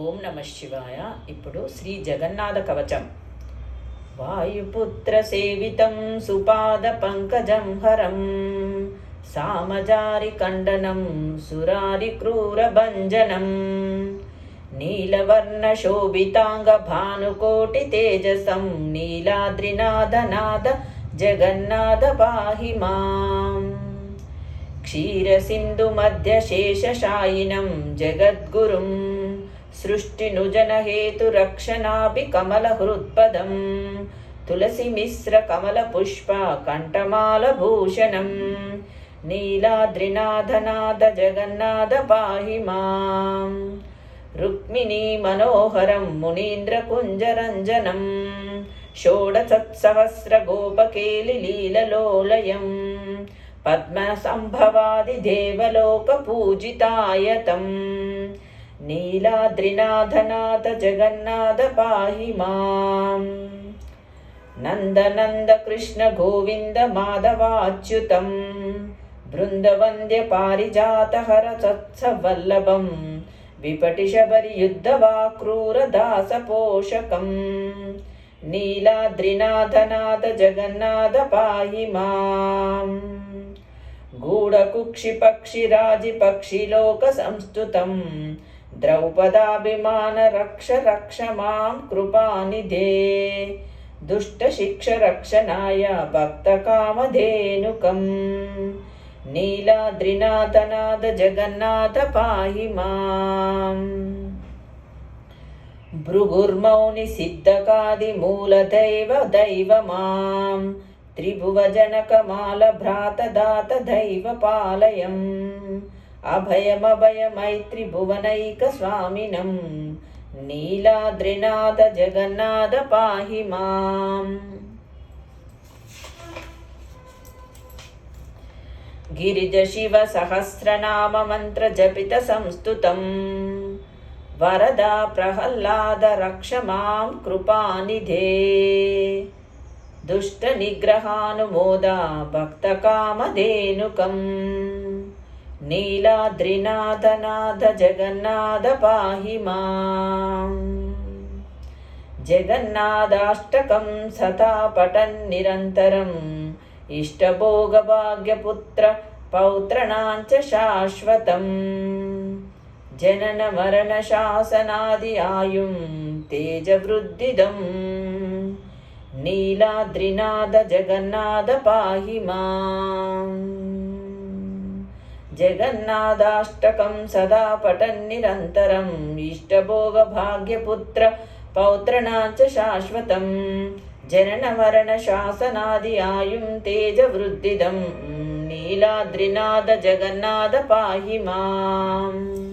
ఓం నమ శివాయ. ఇప్పుడు శ్రీ జగన్నాథ కవచం. వాయుపుత్ర సేవితం సుపాద పంకజం హరం. సామజారి ఖండనం సురారి క్రూర భంజనం. నీలవర్ణ శోభితాంగ భానుకోటి తేజసం నీలాద్రినాథనాథ జగన్నాథ పాహి మాం క్షీరసింధుమధ్యశేషశాయినం జగద్గురుం. सृष्टिनुजनहेतुरक्षणापि कमलहृत्पदं तुलसीमिश्रकमलपुष्पकण्ठमालभूषणं नीलाद्रिनाथनाथ जगन्नाथ पाहि माम् रुक्मिणीमनोहरं मुनीन्द्रकुञ्जरञ्जनं षोडशत्सहस्रगोपकेलिलीललोलयम् पद्मसम्भवादिदेवलोकपूजितायतं नीलाद्रिनाथनाथ जगन्नाथ पाहि माम् नन्दनन्द कृष्ण गोविन्द माधवाच्युतं बृन्दवन्द्यपारिजातहर सत्सवल्लभं विपटिशबरियुद्धवाक्रूरदासपोषकम् नीलाद्रिनाथनाथ जगन्नाथ पाहि माम् गूढकुक्षिपक्षिराजिपक्षिलोकसंस्तुतं द्रौपदाभिमान रक्ष रक्ष मां कृपानिधे दुष्टशिक्षरक्षणाय भक्तकामधेनुकम् नीलाद्रिनाथनाथ जगन्नाथ पाहि माम् भृगुर्मौनिसिद्धकादिमूलदैव दैव मां त्रिभुवजनकमालभ्रातदात दैव पालयम् अभयमभयमैत्रिभुवनैकस्वामिनं नीलाद्रिनाथ जगन्नाथ पाहि माम् गिरिजशिवसहस्रनाममन्त्रजपितसंस्तुतम् वरदा प्रह्लाद रक्ष मां कृपानिधे दुष्टनिग्रहानुमोदा भक्तकामधेनुकम् नीलाद्रिनाथनाथ जगन्नाथ पाहि माम् जगन्नादाष्टकं सदा पठन् निरन्तरम्। इष्टभोगभाग्यपुत्र पौत्रणाञ्च शाश्वतम्। जननमरणशासनादि आयुं तेजवृद्धिदम्। नीलाद्रिनाथ जगन्नाथ पाहि माम् जगन्नादाष्टकं सदा पठन्निरन्तरम् इष्टभोगभाग्यपुत्र पौत्रणाञ्च शाश्वतं जननमरणशासनादि आयुं तेजवृद्धिदम् नीलाद्रिनाथ जगन्नाथ पाहि माम्